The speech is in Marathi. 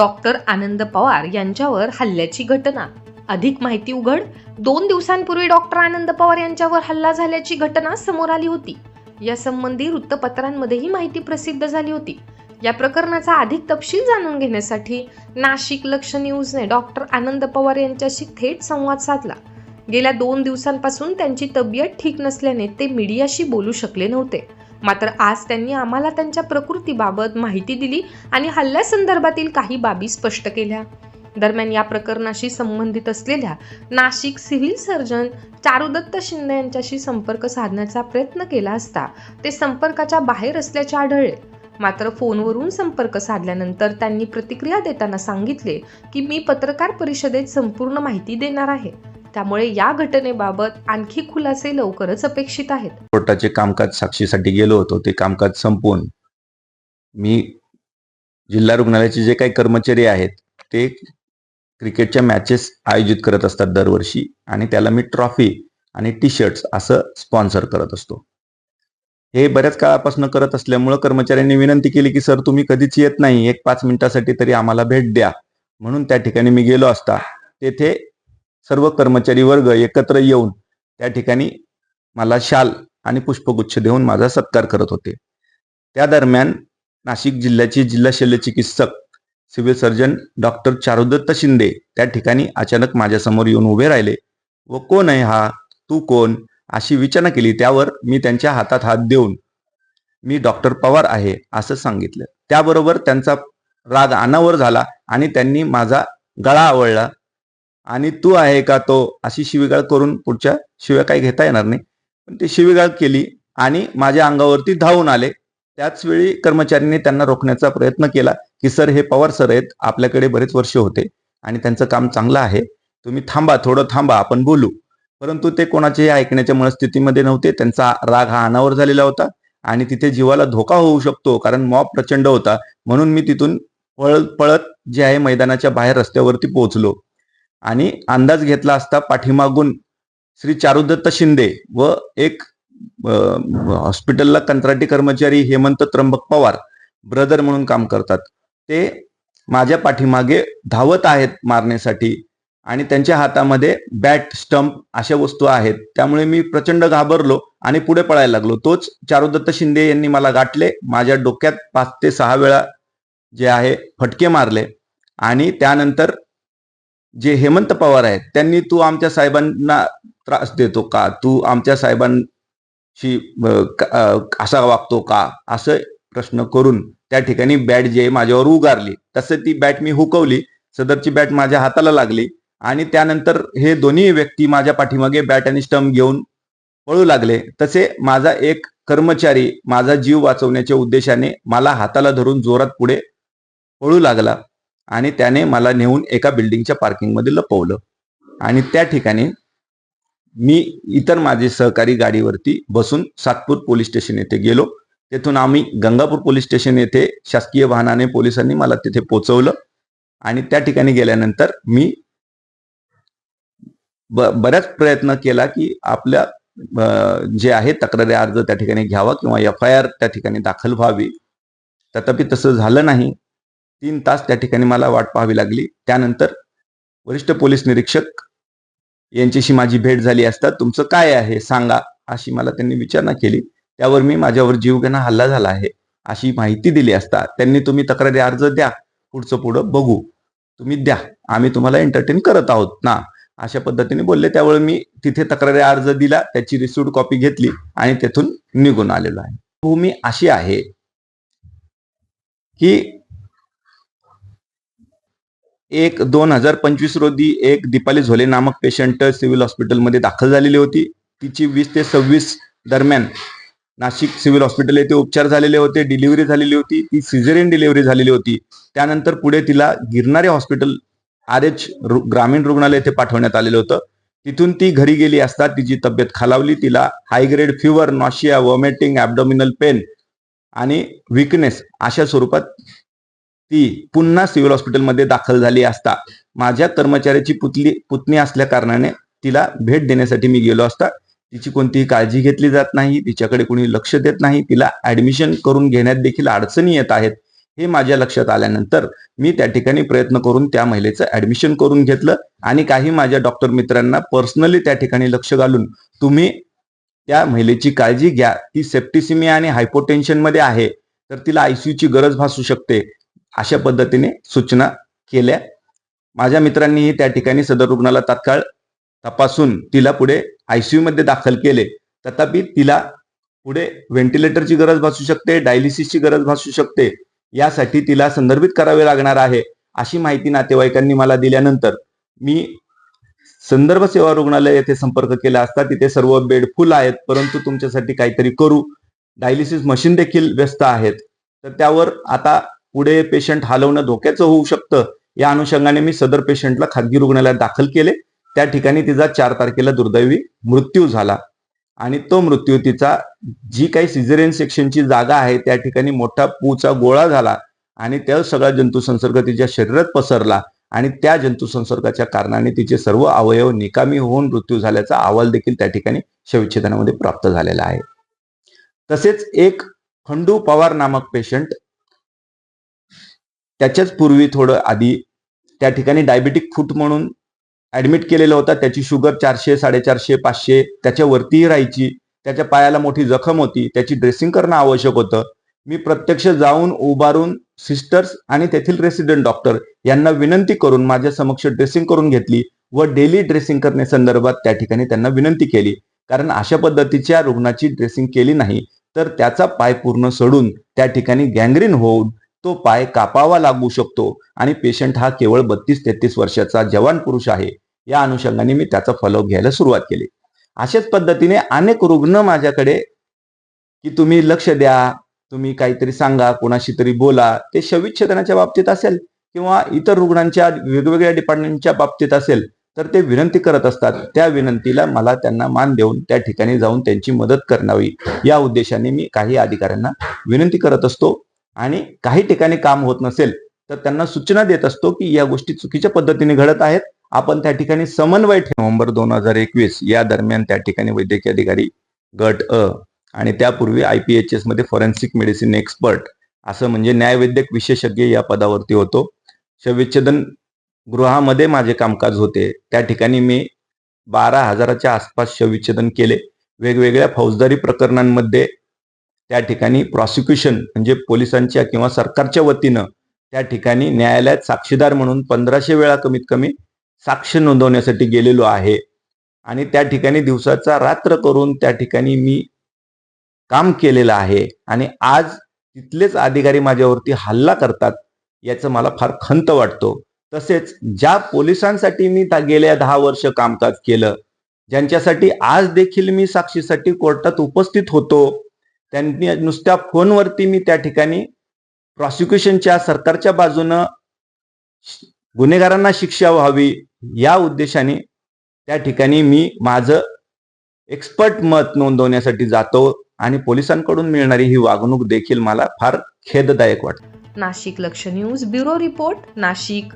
डॉक्टर आनंद पवार यांच्यावर हल्ल्याची घटना. अधिक माहिती उघड. दोन दिवसांपूर्वी डॉक्टर आनंद पवार यांच्यावर हल्ला झाल्याची घटना समोर आली होती. या संबंधी वृत्तपत्रांमध्येही माहिती प्रसिद्ध झाली होती. या प्रकरणाचा अधिक तपशील जाणून घेण्यासाठी नाशिक लक्ष न्यूजने डॉक्टर आनंद पवार यांच्याशी थेट संवाद साधला. गेल्या दोन दिवसांपासून त्यांची तब्येत ठीक नसल्याने ते मीडियाशी बोलू शकले नव्हते. मात्र आज त्यांनी आम्हाला त्यांच्या प्रकृतीबाबत माहिती दिली आणि हल्ल्यासंदर्भातील काही बाबी स्पष्ट केल्या. दरम्यान या प्रकरणाशी संबंधित असलेल्या नाशिक सिव्हिल सर्जन चारुदत्त शिंदे यांच्याशी संपर्क साधण्याचा प्रयत्न केला असता ते संपर्काच्या बाहेर असल्याचे आढळले. मात्र फोनवरून संपर्क साधल्यानंतर त्यांनी प्रतिक्रिया देताना सांगितले की मी पत्रकार परिषदेत संपूर्ण माहिती देणार आहे. त्यामुळे या घटनेबाबत आणखी खुलासे लवकरच अपेक्षित आहेत. कोर्टाचे कामकाज साक्षीसाठी गेलो होतो ते कामकाज संपवून मी जिल्हा रुग्णालयाचे जे काही कर्मचारी आहेत ते क्रिकेटच्या मॅचेस आयोजित करत असतात दरवर्षी आणि त्याला मी ट्रॉफी आणि टी शर्ट्स असं स्पॉन्सर करत असतो. हे बऱ्याच काळापासून करत असल्यामुळं कर्मचाऱ्यांनी विनंती केली की सर तुम्ही कधीच येत नाही एक पाच मिनिटासाठी तरी आम्हाला भेट द्या. म्हणून त्या ठिकाणी मी गेलो असता तेथे सर्व कर्मचारी वर्ग एकत्र येऊन त्या ठिकाणी मला शाल आणि पुष्पगुच्छ देऊन माझा सत्कार करत होते. त्या दरम्यान नाशिक जिल्ह्याचे जिल्हा शल्य चिकित्सक civil surgeon doctor Charudatta Shinde त्या ठिकाणी अचानक माझ्यासमोर येऊन उभे राहिले. व कोण आहे हा? तू कोण? अशी विचारणा केली. त्यावर मी त्यांच्या हातात हात देऊन मी डॉक्टर पवार आहे असं सांगितलं. त्याबरोबर त्यांचा राग अनावर झाला आणि त्यांनी माझा गळा आवळला. आणि तू आहे का तो? अशी शिवीगाळ करून पुढच्या शिव्या काही घेता येणार नाही. पण ते शिवीगाळ केली आणि माझ्या अंगावरती धावून आले. त्याच वेळी कर्मचाऱ्यांनी त्यांना रोखण्याचा प्रयत्न केला की सर हे पवार सर आहेत. आपल्याकडे बरेच वर्ष होते आणि त्यांचं काम चांगलं आहे. तुम्ही थांबा थोडं थांबा आपण बोलू. परंतु ते कोणाच्याही ऐकण्याच्या मनस्थितीमध्ये नव्हते. त्यांचा राग हा अनावर झालेला होता आणि तिथे जीवाला धोका होऊ शकतो कारण मॉब प्रचंड होता. म्हणून मी तिथून पळत पळत जे आहे मैदानाच्या बाहेर रस्त्यावरती पोहोचलो. आणि अंदाज घेतला असता पाठीमागून श्री चारुदत्त शिंदे व एक हॉस्पिटलला कंत्राटी कर्मचारी हेमंत त्र्यंबक पवार ब्रदर म्हणून काम करतात. ते माझ्या पाठीमागे धावत आहेत मारण्यासाठी आणि त्यांच्या हातामध्ये बॅट स्टंप अशा वस्तू आहेत. त्यामुळे मी प्रचंड घाबरलो आणि पुढे पळायला लागलो. तोच चारुदत्त शिंदे यांनी मला गाठले. माझ्या डोक्यात पाच ते सहा वेळा जे आहे फटके मारले आणि त्यानंतर जे हेमंत पवार आहेत त्यांनी तू आमच्या साहेबांना त्रास देतो का? तू आमच्या साहेबांशी असा वागतो का? असं प्रश्न करून त्या ठिकाणी बॅट जी आहे माझ्यावर उगारली तसं ती बॅट मी हुकवली सदरची बॅट माझ्या हाताला लागली आणि त्यानंतर हे दोन्ही व्यक्ती माझ्या पाठीमागे बॅट आणि स्टंप घेऊन पळू लागले. तसे माझा एक कर्मचारी माझा जीव वाचवण्याच्या उद्देशाने मला हाताला धरून जोरात पुढे पळू लागला. आणि त्याने मला नेऊन एका बिल्डिंगच्या पार्किंगमध्ये लपवलं. आणि त्या ठिकाणी मी इतर माझे सहकारी गाडीवरती बसून सातपूर पोलीस स्टेशन येथे गेलो. तेथून आम्ही गंगापूर पोलीस स्टेशन येथे शासकीय वाहनाने पोलिसांनी मला तिथे पोहोचवलं आणि त्या ठिकाणी गेल्यानंतर मी ब- बऱ्याच प्रयत्न केला की आपल्या जे आहे तक्रारी अर्ज त्या ठिकाणी घ्यावा किंवा एफ आय आर त्या ठिकाणी दाखल व्हावी. तथापि तसं झालं नाही. तीन तास त्या ठिकाणी मला वाट पाहावी लागली. त्यानंतर वरिष्ठ पोलीस निरीक्षक यांच्याशी माझी भेट झाली असता तुमचं काय आहे? सांगा अशी मला त्यांनी विचारणा केली. त्यावर मी माझ्यावर जीवघेणा हल्ला झाला आहे अशी माहिती दिली असता त्यांनी तुम्ही तक्रारी अर्ज द्या. पुढचं पुढं बघू. तुम्ही द्या. आम्ही तुम्हाला एंटरटेन करत आहोत ना? अशा पद्धतीने बोलले. त्यावेळी मी तिथे तक्रारी अर्ज दिला त्याची रिसिव्ड कॉपी घेतली आणि तेथून निघून आलेलो आहे. भूमी अशी आहे की एक दोन हजार पंचवीस रोजी एक दीपाली झोले नामक पेशंट सिव्हिल हॉस्पिटलमध्ये दाखल झालेली होती. तिची वीस ते सव्वीस दरम्यान नाशिक सिव्हिल हॉस्पिटल येथे उपचार झालेले होते डिलिव्हरी झालेली होती. ती सिझेरियन डिलिव्हरी झालेली होती. त्यानंतर पुढे तिला गिरणारे हॉस्पिटल आर एच ग्रामीण रुग्णालय येथे पाठवण्यात आलेलं होतं. तिथून ती घरी गेली असता तिची तब्येत खालावली. तिला high grade fever nausea vomiting abdominal pain आणि विकनेस अशा स्वरूपात ती पुन्हा सिव्हिल हॉस्पिटलमध्ये दाखल झाली असता माझ्या कर्मचाऱ्याची पुतली पुतणी असल्या कारणाने तिला भेट देण्यासाठी मी गेलो असता तिची कोणतीही काळजी घेतली जात नाही तिच्याकडे कोणी लक्ष देत नाही तिला ऍडमिशन करून घेण्यात देखील अडचणी येत आहेत हे माझ्या लक्षात आल्यानंतर मी त्या ठिकाणी प्रयत्न करून त्या महिलेचं ऍडमिशन करून घेतलं आणि काही माझ्या डॉक्टर मित्रांना पर्सनली त्या ठिकाणी लक्ष घालून तुम्ही त्या महिलेची काळजी घ्या ती सेप्टिसिमिया आणि हायपोटेन्शनमध्ये आहे तर तिला आयसीयू ची गरज भासू शकते अशा पद्धतीने सूचना केल्या. माझ्या मित्रांनीही त्या ठिकाणी सदर रुग्णाला तात्काळ तपासून तिला पुढे आयसीयू मध्ये दाखल केले. तथापि तिला पुढे व्हेंटिलेटरची गरज भासू शकते डायलिसिसची गरज भासू शकते. यासाठी तिला संदर्भित करावे लागणार आहे अशी माहिती नातेवाईकांनी मला दिल्यानंतर मी संदर्भ सेवा रुग्णालय येथे संपर्क केला असता तिथे सर्व बेड फुल आहेत परंतु तुमच्यासाठी काहीतरी करू. डायलिसिस मशीन देखील व्यस्त आहेत. तर त्यावर आता पुढे पेशंट हलवणं धोक्याचं होऊ शकतं. या अनुषंगाने मी सदर पेशंटला खाजगी रुग्णालयात दाखल केले. त्या ठिकाणी तिचा चार तारखेला दुर्दैवी मृत्यू झाला. आणि तो मृत्यू तिचा जी काही सिझेरियन सेक्शनची जागा आहे त्या ठिकाणी मोठा पूचा गोळा झाला आणि त्या सगळा जंतुसंसर्ग तिच्या शरीरात पसरला आणि त्या जंतुसंसर्गाच्या कारणाने तिचे सर्व अवयव निकामी होऊन मृत्यू झाल्याचा अहवाल देखील त्या ठिकाणी शवच्छेदनामध्ये प्राप्त झालेला आहे. तसेच एक खंडू पवार नामक पेशंट त्याच्याच पूर्वी थोडं आधी त्या ठिकाणी डायबेटिक फूट म्हणून ऍडमिट केलेला होता. त्याची शुगर चारशे साडेचारशे पाचशे त्याच्यावरतीही राहायची. त्याच्या पायाला मोठी जखम होती. त्याची ड्रेसिंग करणं आवश्यक होतं. मी प्रत्यक्ष जाऊन उभारून सिस्टर्स आणि तेथील रेसिडेंट डॉक्टर यांना विनंती करून माझ्या समक्ष ड्रेसिंग करून घेतली व डेली ड्रेसिंग करण्यासंदर्भात त्या ठिकाणी त्यांना विनंती केली. कारण अशा पद्धतीच्या रुग्णाची ड्रेसिंग केली नाही तर त्याचा पाय पूर्ण सडून त्या ठिकाणी गँग्रीन होऊन तो पाय कापावा लागू शकतो. आणि पेशंट हा केवळ बत्तीस तेहतीस वर्षाचा जवान पुरुष आहे. या अनुषंगाने मी त्याचा फॉलोअप घ्यायला सुरुवात केली. अशाच पद्धतीने अनेक रुग्ण माझ्याकडे की तुम्ही लक्ष द्या तुम्ही काहीतरी सांगा कोणाशी तरी बोला ते शविच्छेदनाच्या बाबतीत असेल किंवा इतर रुग्णांच्या वेगवेगळ्या डिपार्टमेंटच्या बाबतीत असेल तर ते विनंती करत असतात. त्या विनंतीला मला त्यांना मान देऊन त्या ठिकाणी जाऊन त्यांची मदत करणावी या उद्देशाने मी काही अधिकाऱ्यांना विनंती करत असतो. आणि काही ठिकाणी काम होत नसेल तर त्यांना सूचना देत असतो की या गोष्टी चुकीच्या पद्धतीने घडत आहेत. आपण त्या ठिकाणी समन्वय ठेव. नोव्हेंबर दोन हजार एकवीस या दरम्यान त्या ठिकाणी वैद्यकीय अधिकारी गट अ आणि त्यापूर्वी आय पी एच एसमध्ये फॉरेन्सिक मेडिसिन एक्सपर्ट असं म्हणजे न्यायवैद्यक विशेषज्ञ या पदावरती होतो. शविच्छेदन गृहामध्ये माझे कामकाज होते. त्या ठिकाणी मी बारा हजाराच्या आसपास शविच्छेदन केले. वेगवेगळ्या फौजदारी प्रकरणांमध्ये त्या ठिकाणी प्रॉसिक्युशन म्हणजे पोलिसांच्या किंवा सरकारच्या वतीनं त्या ठिकाणी न्यायालयात साक्षीदार म्हणून पंधराशे वेळा कमीत कमी साक्ष नोंदवण्यासाठी गेलेलो आहे. आणि त्या ठिकाणी दिवसाचा रात्र करून त्या ठिकाणी मी काम केलेलं आहे. आणि आज तिथलेच अधिकारी माझ्यावरती हल्ला करतात याचं मला फार खंत वाटतो. तसेच ज्या पोलिसांसाठी मी त्या गेल्या दहा वर्ष कामकाज केलं ज्यांच्यासाठी आज देखील मी साक्षीसाठी कोर्टात उपस्थित होतो त्यांनी नुसत्या फोनवरती मी त्या ठिकाणी प्रॉसिक्युशनच्या सरकारच्या बाजूनं गुन्हेगारांना शिक्षा व्हावी या उद्देशाने त्या ठिकाणी मी माझं एक्सपर्ट मत नोंदवण्यासाठी जातो आणि पोलिसांकडून मिळणारी ही वागणूक देखील मला फार खेददायक वाटते. नाशिक लक्ष न्यूज ब्युरो रिपोर्ट नाशिक.